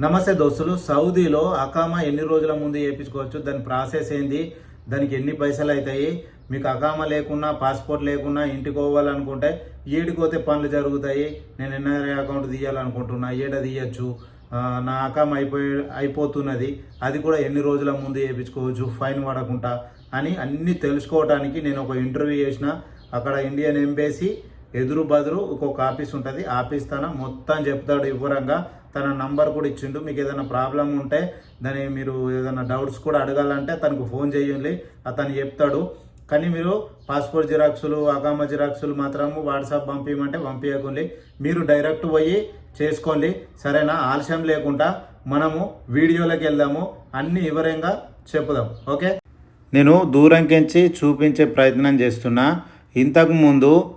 నమస్తే దోస్తులు. సౌదీలో అకామా ఎన్ని రోజుల ముందు చేయించుకోవచ్చు? దాని ప్రాసెస్ ఏంది? దానికి ఎన్ని పైసలు అవుతాయి? మీకు అకామా లేకున్నా పాస్పోర్ట్ లేకున్నా ఇంటికి పోవాలనుకుంటే ఏడికోతే పనులు జరుగుతాయి. నేను ఎన్ఆర్ఐ అకౌంట్ తీయాలనుకుంటున్నా. ఏడ తీయచ్చు. నా అకామా అయిపోయి అయిపోతున్నది. అది కూడా ఎన్ని రోజుల ముందు చేయించుకోవచ్చు? ఫైన్ పడకుండా అని అన్నీ తెలుసుకోవడానికి నేను ఒక ఇంటర్వ్యూ చేసిన. అక్కడ ఇండియన్ ఎంబేసీ ఎదురు బదురు ఒక్కొక్క ఆఫీస్ ఉంటుంది. ఆఫీస్ తన మొత్తం చెప్తాడు వివరంగా. తన నంబర్ కూడా ఇచ్చిండు. మీకు ఏదైనా ప్రాబ్లం ఉంటే దాని మీరు ఏదైనా డౌట్స్ కూడా అడగాలంటే తనకు ఫోన్ చేయండి. అతను చెప్తాడు. కానీ మీరు పాస్పోర్ట్ జిరాక్సులు అకామ జిరాక్సులు మాత్రము వాట్సాప్ పంపించమంటే పంపించకండి మీరు డైరెక్ట్ పోయి చేసుకోండి. సరేనా? ఆలస్యం లేకుండా మనము వీడియోలోకి వెళ్దాము. అన్ని వివరంగా చెప్పుదాం. ఓకే? నేను దూరంకించి చూపించే ప్రయత్నం చేస్తున్నా. ఇంతకుముందు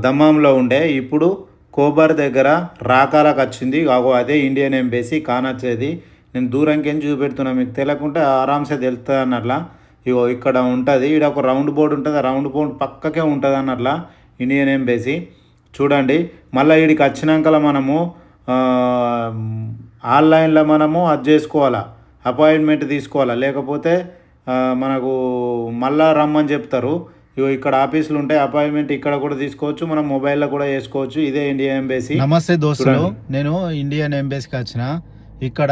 దమ్మంలో ఉండే ఇప్పుడు కోబర్ దగ్గర రాకాలకు వచ్చింది. అగో అదే ఇండియన్ ఎంబేసి కానొచ్చేది. నేను దూరంకేం చూపెడుతున్నా మీకు తెలియకుంటే ఆరామ్సే తెలుస్తుంది అన్నట్లా. ఇగో ఇక్కడ ఉంటుంది. ఇక్కడ ఒక రౌండ్ బోర్డు ఉంటుంది. ఆ రౌండ్ బోర్డు పక్కకే ఉంటుంది అన్నట్లా ఇండియన్ ఎంబేసి చూడండి. మళ్ళీ వీడికి వచ్చినాక మనము ఆన్లైన్లో మనము అది చేసుకోవాలా. అపాయింట్మెంట్ తీసుకోవాలా. లేకపోతే మనకు మళ్ళా రమ్మని చెప్తారు. ఇగో ఇక్కడ ఆఫీసులు ఉంటాయి అపాయింట్మెంట్ ఇక్కడ కూడా తీసుకోవచ్చు మనం మొబైల్లో కూడా చేసుకోవచ్చు ఇదే ఇండియా ఎంబసీ నమస్తే దోస్తులు చూడండి. నేను ఇండియన్ ఎంబసీకి వచ్చిన ఇక్కడ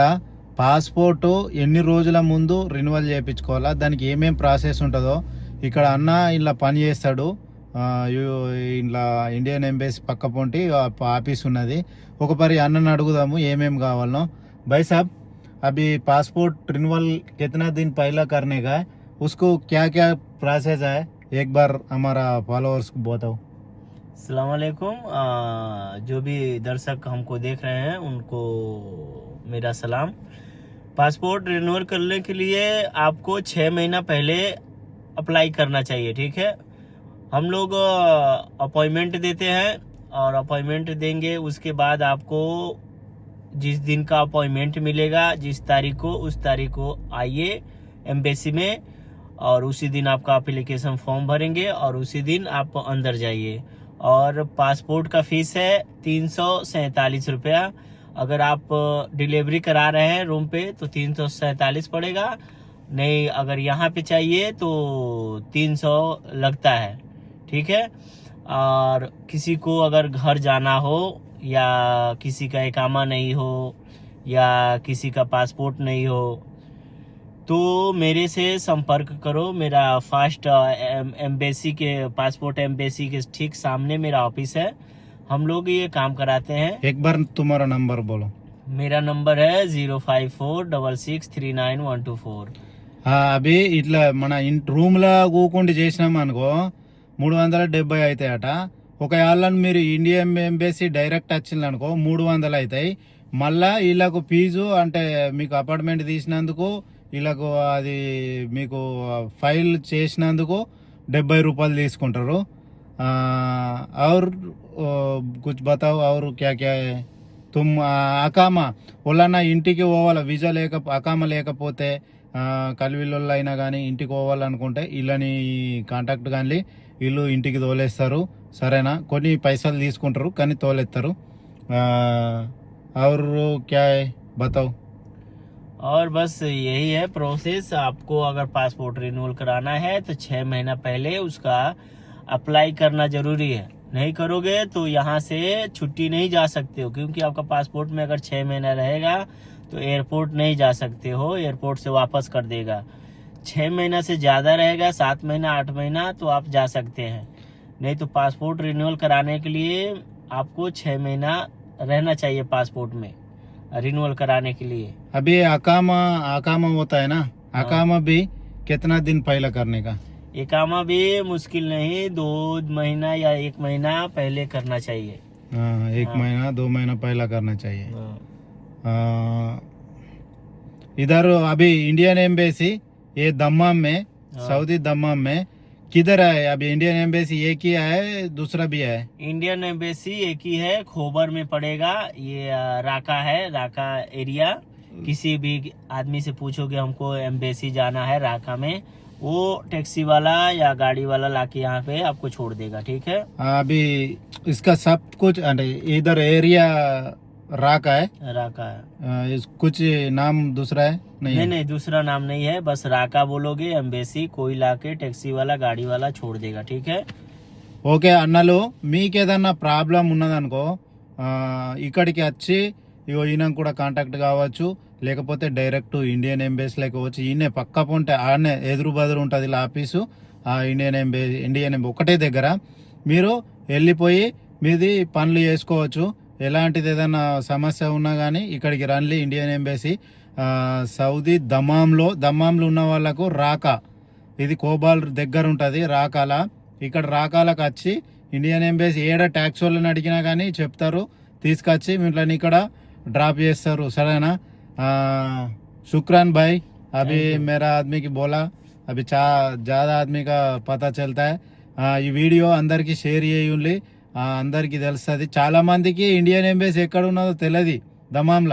పాస్పోర్ట్ ఎన్ని రోజుల ముందు రెన్యువల్ చేయించుకోవాలా దానికి ఏమేం ప్రాసెస్ ఉంటుందో ఇక్కడ అన్న ఇలా పని చేస్తాడు ఆ, యు- ఇలా ఇండియన్ ఎంబసీ పక్క పొంటి ఆ- ఆఫీస్ ఉన్నది ఒక పరి అన్నని అడుగుదాము ఏమేం కావాలనో भाई साहब अभी पासपोर्ट रिन्यूअल कितना दिन पहला करने का है उसको क्या क्या प्रोसेस है एक बार हमारा फॉलोअर्स को बताओ। सलामकुम जो भी दर्शक हमको देख रहे हैं, उनको मेरा सलाम। पासपोर्ट रिन्यूअल करने के लिए आपको छः महीना पहले अप्लाई करना चाहिए, ठीक है? हम लोग अपॉइंटमेंट देते हैं और अपॉइंटमेंट देंगे, उसके बाद आपको जिस दिन का अपॉइंटमेंट मिलेगा, जिस तारीख को, उस तारीख को आइए एम्बेसी में। और उसी दिन आपका अप्लीकेशन फॉर्म भरेंगे और उसी दिन आप अंदर जाइए। और पासपोर्ट का फ़ीस है तीन सौ सैतालीस रुपया। अगर आप डिलीवरी करा रहे हैं रूम पे तो तीन सौ सैतालीस पड़ेगा। नहीं, अगर यहाँ पे चाहिए तो तीन सौ लगता है। ठीक है? और किसी को अगर घर जाना हो, या किसी का एकामा नहीं हो, या किसी का पासपोर्ट नहीं हो तो मेरे से संपर्क करो मेरा फास्ट एम्बेसी के पासपोर्ट एम्बेसी के ठीक सामने मेरा ऑफिस है हम लोग ये काम कराते हैं एक बार तुम्हारा नंबर बोलो मेरा नंबर है zero five four double six three nine one two four ఆ, అవి ఇట్లా మన ఇంటి రూమ్ లో కూకుండి చేసినాం అనుకో మూడు వందల డెబ్బై అవుతాయట ఒక యాళ్ళను మీరు ఇండియన్ ఎంబసీ డైరెక్ట్ వచ్చింది అనుకో మూడు వందలు అవుతాయి మళ్ళా వీళ్ళకు ఫీజు అంటే మీకు అపార్ట్మెంట్ తీసినందుకు వీళ్ళకు అది మీకు ఫైల్ చేసినందుకు డెబ్బై రూపాయలు తీసుకుంటారు ఆ, और ओ, कुछ बताओ और क्या क्या है తుమ్ అకామా ఒళ్ళన్నా ఇంటికి పోవాలా వీజా లేక అకామా లేకపోతే ఆ, కలివిళ్ళు అయినా కానీ ఇంటికి పోవాలనుకుంటే వీళ్ళని కాంటాక్ట్ కానీ వీళ్ళు ఇంటికి తోలేస్తారు సరేనా కొన్ని పైసలు తీసుకుంటారు కానీ తోలేస్తారు ఆ, और क्या है बताओ और बस यही है प्रोसेस आपको अगर पासपोर्ट रिन्यूअल कराना है तो छह महीना पहले उसका अप्लाई करना ज़रूरी है। नहीं करोगे तो यहाँ से छुट्टी नहीं जा सकते हो, क्योंकि आपका पासपोर्ट में अगर छह महीना रहेगा तो एयरपोर्ट नहीं जा सकते हो एयरपोर्ट से वापस कर देगा। छह महीना से ज़्यादा रहेगा, सात महीना, आठ महीना तो आप जा सकते हैं। नहीं तो पासपोर्ट रिन्यूअल कराने के लिए आपको छह महीना रहना चाहिए पासपोर्ट में। रिन्यूअल कराने के लिए। अभी अकामा अकामा होता है ना? अकामा भी कितना दिन पहले करने का? एकामा भी मुश्किल नहीं दो महीना या एक महीना पहले करना चाहिए। हाँ, एक हाँ। महीना दो महीना पहला करना चाहिए। आ, इधर अभी इंडियन एम्बेसी ये दम्माम में हाँ। सऊदी दम्माम में किधर है अभी इंडियन एम्बेसी एक ही है दूसरा भी है? इंडियन एम्बेसी एक ही है खोबर में पड़ेगा। ये राका है राका एरिया। किसी भी आदमी से पूछोगे हमको एम्बेसी जाना है राका में वो टैक्सी वाला या गाड़ी वाला लाके यहाँ पे आपको छोड़ देगा ठीक है? अभी इसका सब कुछ इधर एरिया राका है राका है अ, इस कुछ नाम दूसरा है नहीं नहीं नहीं दूसरा नाम नहीं है बस राका बोलोगे एम्बेसी कोई लाके टैक्सी वाला गाड़ी वाला छोड़ देगा ठीक है ఓకే అన్నలు మీకేదన్నా ప్రాబ్లం ఉన్నదనుకో ఆ, ఇక్కడికి వచ్చి ఇగో ఈయన కూడా కాంటాక్ట్ కావచ్చు లేకపోతే డైరెక్ట్ ఇండియన్ ఎంబేస్లోకి వచ్చి ఈయనే పక్క పొంటే ఆడనే ఎదురు బదురు ఉంటుంది ఇలా ఆఫీసు ఆ ఇండియన్ ఎంబే ఇండియన్ ఎంబే ఒకటే దగ్గర మీరు వెళ్ళిపోయి మీది పనులు చేసుకోవచ్చు ఎలాంటిది ఏదైనా సమస్య ఉన్నా కానీ ఇక్కడికి రన్లీ ఇండియన్ ఎంబసీ. సౌదీ దమాంలో దమాంలో ఉన్న వాళ్ళకు రాక. ఇది కోబాల్ దగ్గర ఉంటుంది రాకాల. ఇక్కడ రాకాలకు వచ్చి ఇండియన్ ఎంబసీ ఏడ ట్యాక్స్ వాళ్ళని అడిగినా కానీ చెప్తారు తీసుకొచ్చి మిమ్మల్ని ఇక్కడ డ్రాప్ చేస్తారు. సరేనా? శుక్రాన్ భాయ్ అవి మేరా ఆద్మీకి బోలా అవి చా జాదా ఆద్మీగా పతా చెల్తాయి. ఈ వీడియో అందరికీ షేర్ చేయండి అందరికీ తెలుస్తుంది. చాలా మందికి ఇండియన్ ఎంబీఎస్ ఎక్కడ ఉన్నదో తెలియదు దమాంలో.